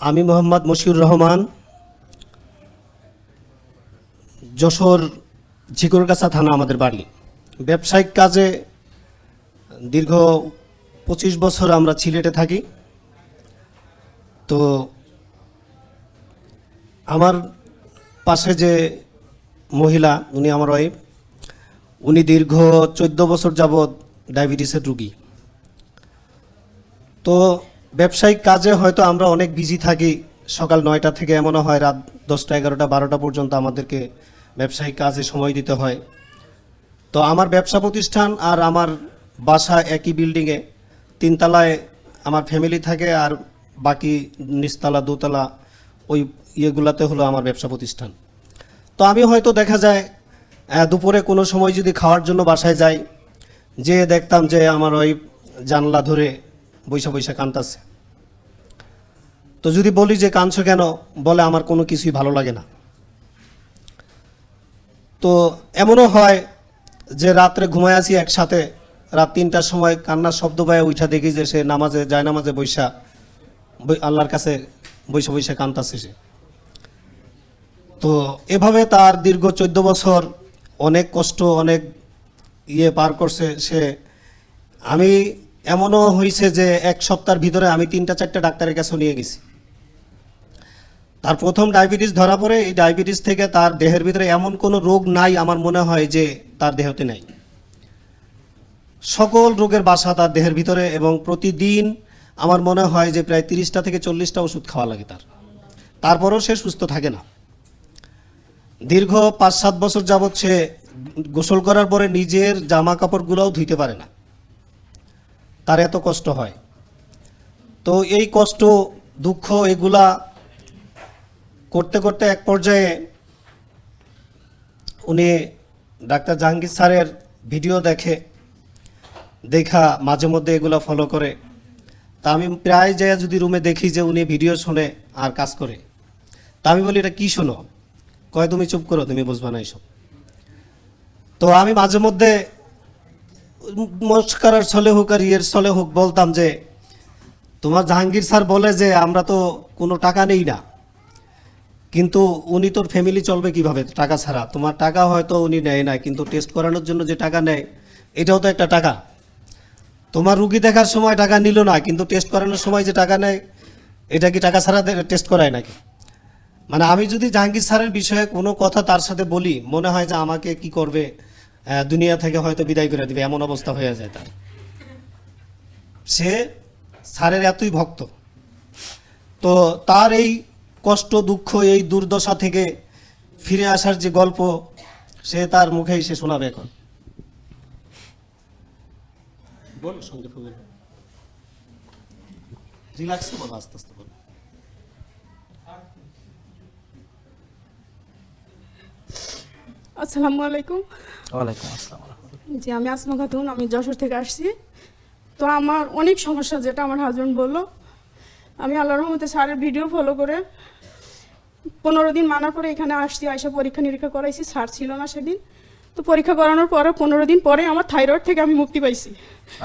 আমি মোহাম্মদ মশিউর রহমান, যশোর ঝিকুরগাছা থানা আমাদের বাড়ি। ব্যবসায়িক কাজে দীর্ঘ পঁচিশ বছর আমরা সিলেটে থাকি। তো আমার পাশে যে মহিলা, উনি আমার ওয়াইফ উনি দীর্ঘ চোদ্দ বছর যাবৎ ডায়াবেটিসের রুগী। তো ব্যবসায়িক কাজে হয়তো আমরা অনেক বিজি থাকি। সকাল নয়টা থেকে এমনও হয়, রাত দশটা, এগারোটা, বারোটা পর্যন্ত আমাদেরকে ব্যবসায়িক কাজে সময় দিতে হয়। তো আমার ব্যবসা প্রতিষ্ঠান আর আমার বাসা একই বিল্ডিংয়ে তিনতলায় আমার ফ্যামিলি থাকে আর বাকি নিচতলা, দোতলা ওই ইয়েগুলাতে হলো আমার ব্যবসা প্রতিষ্ঠান। তো আমি হয়তো দেখা যায় দুপুরে কোনো সময় যদি খাওয়ার জন্য বাসায় যাই যে দেখতাম যে আমার ওই জানলা ধরে বৈশা বৈশা কান্তাছে তো যদি বলি যে কাঁদছো কেন, বলে আমার কোনো কিছুই ভালো লাগে না। তো এমনও হয় যে রাত্রে ঘুমায় আছি একসাথে, রাত তিনটার সময় কান্নার শব্দ পায় উঠা দেখি যে সে নামাজে যায় নামাজে বৈশা আল্লাহর কাছে বৈশা বৈশা কান্তাছে সে। তো এভাবে তার দীর্ঘ চোদ্দ বছর অনেক কষ্ট, অনেক ইয়ে পার করছে সে। আমি এমনও হয়েছে যে এক সপ্তাহের ভিতরে আমি তিনটা, চারটা ডাক্তারের কাছে নিয়ে গেছি। তার প্রথম ডায়াবেটিস ধরা পড়ে, এই ডায়াবেটিস থেকে তার দেহের ভিতরে এমন কোনো রোগ নাই আমার মনে হয় যে তার দেহতে নাই। সকল রোগের বাসা তার দেহের ভিতরে এবং প্রতিদিন আমার মনে হয় যে প্রায় তিরিশটা থেকে চল্লিশটা ওষুধ খাওয়া লাগে তার। তারপরেও সে সুস্থ থাকে না। দীর্ঘ পাঁচ, সাত বছর যাবৎ সে গোসল করার পরে নিজের জামা কাপড়গুলোও ধুইতে পারে না। তার এত কষ্ট হয়। তো এই কষ্ট, দুঃখ এগুলা করতে করতে এক পর্যায়ে উনি ডাক্তার জাহাঙ্গীর স্যারের ভিডিও দেখে, দেখা, মাঝে মধ্যে এগুলো ফলো করে। তা আমি প্রায় যায় যদি রুমে দেখি যে উনি ভিডিও শোনে আর কাজ করে, তা আমি বলি, এটা কী শোনো? কয়, তুমি চুপ করো, তুমি বুঝবা না এইসব তো আমি মাঝে মধ্যে মস্কারার ছলে হোক আর ইয়ের ছলে হোক বলতাম যে, তোমার জাহাঙ্গীর স্যার বলে যে, আমরা তো কোনো টাকা নেই না। কিন্তু উনি তোর ফ্যামিলি চলবে কীভাবে? টাকা ছাড়া। তোমার টাকা হয়তো উনি নেয় না কিন্তু টেস্ট করানোর জন্য যে টাকা নেয়, এটাও তো একটা টাকা। তোমার রুগী দেখার সময় টাকা নিল না, কিন্তু টেস্ট করানোর সময় যে টাকা নেয়, এটা কি টাকা ছাড়া টেস্ট করায় নাকি? মানে আমি যদি জাহাঙ্গীর স্যারের বিষয়ে কোনো কথা তার সাথে বলি, মনে হয় যে আমাকে কি করবে? দুনিয়া থেকে হয়তো বিদায় করে দিবে, এমন অবস্থা হয়ে যায় তার। সে স্যারের এতই ভক্ত। তো তার এই কষ্ট, দুঃখ, এই দুর্দশা থেকে ফিরে আসার যে গল্প, সে তার মুখেই সে শোনাবে এখন। বলো বলো রিল্যাক্সে বলো, আস্তে আস্তে বলো। আসসালামু আলাইকুম। ওয়ালাইকুম আসসালাম জি আমি আসমা খাতুন আমি যশোর থেকে আসছি। তো আমার অনেক সমস্যা যেটা আমার হাজব্যান্ড বলল। আমি আল্লাহ রহমতে স্যারের ভিডিও ফলো করে পনেরো দিন মানা করে এখানে আসছি আইসা পরীক্ষা নিরীক্ষা করাইছি স্যার ছিল না সেদিন। তো পরীক্ষা করানোর পরে পনেরো দিন পরে আমার থাইরয়েড থেকে আমি মুক্তি পাইছি।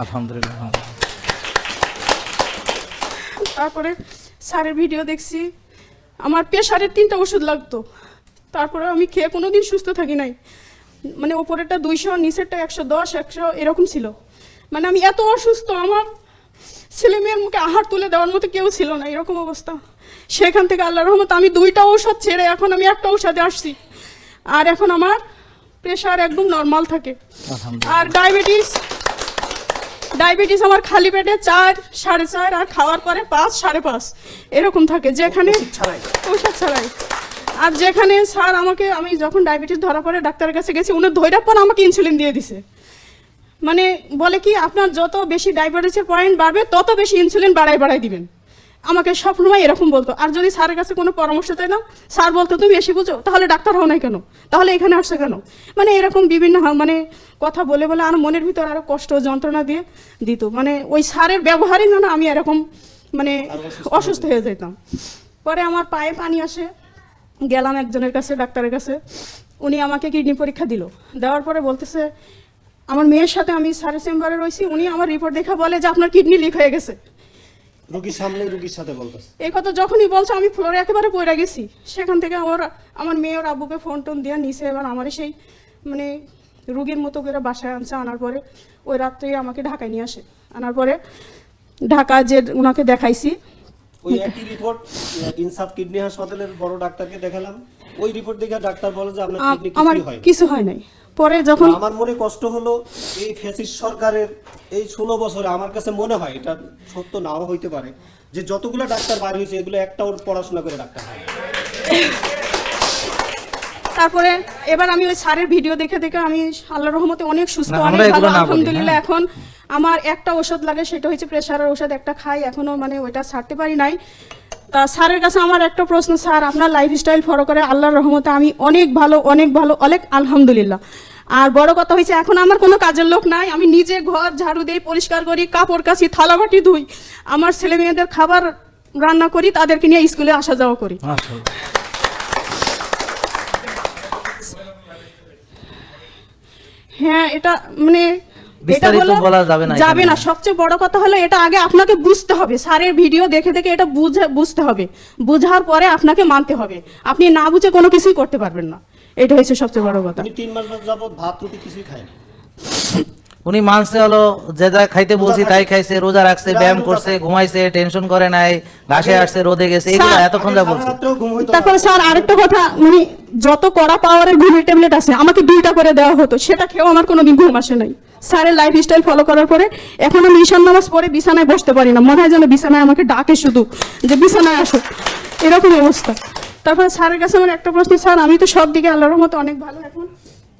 আলহামদুলিল্লাহ তারপরে স্যারের ভিডিও দেখছি। আমার প্রেশারের তিনটা ওষুধ লাগতো। তারপরে আমি খেয়ে কোনো দিন সুস্থ থাকি নাই। মানে ওপরেরটা দুইশো নিচেরটা একশো দশ একশো এরকম ছিল। মানে আমি এত অসুস্থ আমার ছেলে মেয়ের মুখে আহার তুলে দেওয়ার মতো কেউ ছিল না এরকম অবস্থা। সেখান থেকে আল্লাহ রহমত আমি দুইটা ঔষধ ছেড়ে এখন আমি একটা ঔষধে আসছি। আর এখন আমার প্রেশার একদম নর্মাল থাকে। আর ডায়াবেটিস ডায়াবেটিস আমার খালি পেটে চার সাড়ে চার আর খাওয়ার পরে পাঁচ সাড়ে পাঁচ এরকম থাকে। যেখানে ছাড়াই। ঔষধ ছাড়াই। আর যেখানে স্যার আমাকে আমি যখন ডায়াবেটিস ধরা পড়ে ডাক্তারের কাছে গেছি উনি ধৈর্য পর আমাকে ইনসুলিন দিয়ে দিছে। মানে বলে কি আপনার যত বেশি ডায়াবেটিসের পয়েন্ট বাড়বে তত বেশি ইনসুলিন বাড়াই বাড়াই দিবেন। আমাকে সবসময় এরকম বলতো। আর যদি স্যারের কাছে কোনো পরামর্শ চাইলাম স্যার বলতো তুমি বেশি বুঝো তাহলে ডাক্তার হও নাই কেন? তাহলে এখানে আসছো কেন? মানে এরকম বিভিন্ন মানে কথা বলে বলে আর মনের ভিতর আরও কষ্ট যন্ত্রণা দিয়ে দিত। মানে ওই স্যারের ব্যবহারই যেন আমি এরকম মানে অসুস্থ হয়ে যেতাম পরে আমার পায়ে পানি আসে। গেলাম একজনের কাছে ডাক্তারের কাছে। উনি আমাকে কিডনি পরীক্ষা দিল। দেওয়ার পরে বলতেছে আমার মেয়ের সাথে আমি স্যারের চেম্বারে রয়েছি উনি আমার রিপোর্ট দেখা বলে যে আপনার কিডনি লিক হয়ে গেছে। রুগীর সামনে রুগীর সাথে বলতেছে। এই কথা যখনই বলছে আমি ফ্লোরে একেবারে পড়ে গেছি। সেখান থেকে আমার আমার মেয়ে ওর আব্বুকে ফোন টোন দিয়ে নিছে এবার আমার সেই মানে রুগীর মতো করে বাসায় আনছে। আনার পরে ওই রাত্রেই আমাকে ঢাকায় নিয়ে আসে। আনার পরে ঢাকা যে ওনাকে দেখাইছি ওই একই রিপোর্ট ইনসাফ কিডনি হাসপাতালের বড় ডাক্তারকে দেখালাম ওই রিপোর্ট দেখে ডাক্তার বলে যে আপনার কিডনি কিছুই হয়। কিছু হয় নাই পরে যখন আমার মনে কষ্ট হলো এই ফ্যাসিস সরকারের এই ষোলো বছরে আমার কাছে মনে হয় এটা সত্য নাও হইতে পারে যে যতগুলো ডাক্তার বার হয়েছে এগুলো একটা ওর পড়াশোনা করে ডাক্তার হয় তারপরে এবার আমি ওই স্যারের ভিডিও দেখে দেখে আমি আল্লাহর রহমতে অনেক সুস্থ অনেক ভালো আলহামদুলিল্লাহ হ্যাঁ। এখন আমার একটা ওষুধ লাগে সেটা হচ্ছে প্রেশারের ওষুধ একটা খাই এখনও মানে ওইটা ছাড়তে পারি নাই। তা স্যারের কাছে আমার একটা প্রশ্ন স্যার আপনার লাইফস্টাইল ফলো করে আল্লাহর রহমতে আমি অনেক ভালো অনেক ভালো অনেক আলহামদুলিল্লাহ। আর বড় কথা হয়েছে এখন আমার কোনো কাজের লোক নাই আমি নিজে ঘর ঝাড়ু দিই পরিষ্কার করি কাপড় কাচি থালাবাটি ধুই। আমার ছেলে মেয়েদের খাবার রান্না করি তাদেরকে নিয়ে স্কুলে আসা যাওয়া করি। হ্যাঁ এটা মানে বিস্তারিত বলা যাবে না যাবে না। সবচেয়ে বড় কথা হলো এটা আগে আপনাকে বুঝতে হবে। স্যারের ভিডিও দেখে দেখে এটা বুঝতে হবে। বুঝার পরে আপনাকে মানতে হবে। আপনি না বুঝে কোনো কিছুই করতে পারবেন না। এটা হচ্ছে সবচেয়ে বড় কথা। উনি তিন মাস যাবত ভাত রুটি কিছুই খায় উনি মানছে হলো যে যা খাইতে বলছি তাই খাইছে রোজা রাখছে ব্যায়াম করছে ঘুমাইছে টেনশন করে নাই ঘাসে আসছে রোদে গেছে এগুলো এতক্ষণ যা বলছে। তারপরে স্যার আরেকটা কথা মানে যত কড়া পাওয়ারের ঘুমের ট্যাবলেট আছে আমাকে দুইটা করে দেওয়া হতো। সেটা খেয়েও আমার কোনোদিন ঘুম আসে নাই। স্যারের লাইফ স্টাইল ফলো করার পরে এখন আমি ঈশান নামাজ পরে বিছানায় বসতে পারি না। মনে হয় যেন বিছানায় আমাকে ডাকে শুধু যে বিছানায় আসো। এরকম অবস্থা। তারপরে স্যারের কাছে আমার একটা প্রশ্ন স্যার আমি তো সব দিকে আল্লাহর মতো অনেক ভালো এখন।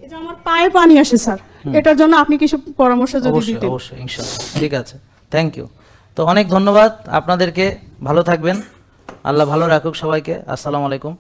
এই যে আমার পায়ে পানি আসে স্যার এটার জন্য আপনি কিছু পরামর্শ যদি দিতেন। অবশ্যই ইনশাআল্লাহ। ঠিক আছে। থ্যাংক ইউ তো অনেক ধন্যবাদ। আপনাদেরকে ভালো থাকবেন। আল্লাহ ভালো রাখুক সবাইকে। আসসালামু আলাইকুম।